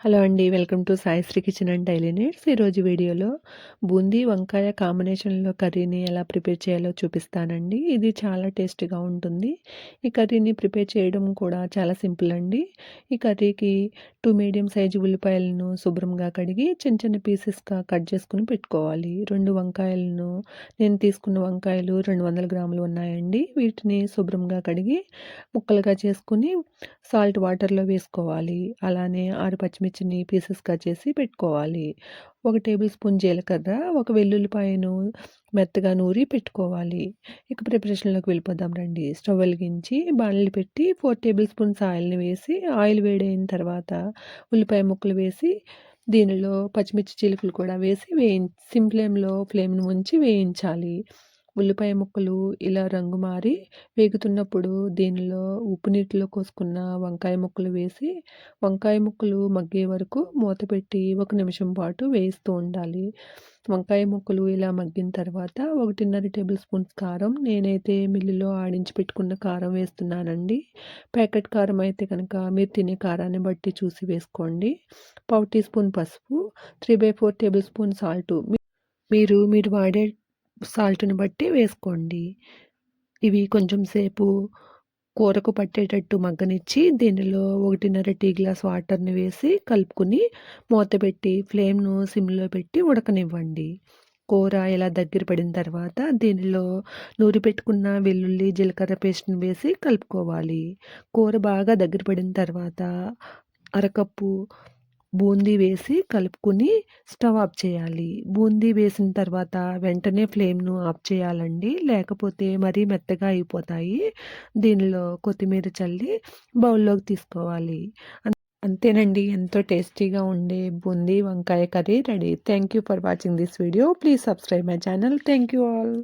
Hello అండి welcome to Saishri kitchen and daily needs. ఈరోజు వీడియోలో బూందీ వంకాయ కాంబినేషన్లో కర్రీని ఎలా ప్రిపేర్ చేయాలో చూపిస్తానండి. ఇది చాలా టేస్టీగా ఉంటుంది. ఈ కర్రీని ప్రిపేర్ చేయడం కూడా చాలా సింపుల్ అండి. ఈ కర్రీకి టూ మీడియం సైజు ఉల్లిపాయలను శుభ్రంగా కడిగి చిన్న చిన్న పీసెస్గా కట్ చేసుకుని పెట్టుకోవాలి. రెండు వంకాయలను నేను తీసుకున్న వంకాయలు రెండు వందల గ్రాములు ఉన్నాయండి. వీటిని శుభ్రంగా కడిగి ముక్కలుగా చేసుకుని సాల్ట్ వాటర్లో వేసుకోవాలి. అలానే ఆరు పచ్చిమిర్చి పచ్చిమిర్చిని పీసెస్గా చేసి పెట్టుకోవాలి. ఒక టేబుల్ స్పూన్ జీలకర్ర ఒక వెల్లుల్లిపాయను మెత్తగా నూరి పెట్టుకోవాలి. ఇక ప్రిపరేషన్లోకి వెళ్ళిపోదాం రండి. స్టవ్ వెలిగించి బాణలు పెట్టి ఫోర్ టేబుల్ స్పూన్స్ ఆయిల్ని వేసి ఆయిల్ వేడైన తర్వాత ఉల్లిపాయ ముక్కలు వేసి దీనిలో పచ్చిమిర్చి చిలుకలు కూడా వేసి వేయి సిమ్ ఫ్లేమ్లో ఫ్లేమ్ను ఉంచి వేయించాలి. ఉల్లిపాయ ముక్కలు ఇలా రంగు మారి వేగుతున్నప్పుడు దీనిలో ఉప్పు నీటిలో కోసుకున్న వంకాయ ముక్కలు వేసి వంకాయ ముక్కలు మగ్గే వరకు మూత పెట్టి ఒక నిమిషం పాటు వేయిస్తూ ఉండాలి. వంకాయ ముక్కలు ఇలా మగ్గిన తర్వాత ఒకటిన్నర టేబుల్ స్పూన్స్ కారం నేనైతే మిల్లులో ఆడించి పెట్టుకున్న కారం వేస్తున్నానండి. ప్యాకెట్ కారం అయితే కనుక మీరు తినే కారాన్ని బట్టి చూసి వేసుకోండి. పావు టీ స్పూన్ పసుపు three by four tablespoon salt. మీరు మీరు వాడే సాల్ట్ని బట్టి వేసుకోండి. ఇవి కొంచెం సేపు కూరకు పట్టేటట్టు మగ్గనిచ్చి దీనిలో ఒకటిన్నర టీ గ్లాస్ వాటర్ని వేసి కలుపుకుని మూత పెట్టి ఫ్లేమ్ను సిమ్లో పెట్టి ఉడకనివ్వండి. కూర ఇలా దగ్గర పడిన తర్వాత దీనిలో నూరి పెట్టుకున్న వెల్లుల్లి జీలకర్ర పేస్ట్ని వేసి కలుపుకోవాలి. కూర బాగా దగ్గర పడిన తర్వాత అరకప్పు బూందీ వేసి కలుపుకుని స్టవ్ ఆఫ్ చేయాలి. బూందీ వేసిన తర్వాత వెంటనే ఫ్లేమ్ను ఆఫ్ చేయాలండి. లేకపోతే మరీ మెత్తగా అయిపోతాయి. దీనిలో కొత్తిమీర చల్లి బౌల్లోకి తీసుకోవాలి. అంతేనండి. ఎంతో టేస్టీగా ఉండే బూందీ వంకాయ curry ready. Thank you for watching this video. Please subscribe my channel. Thank you all.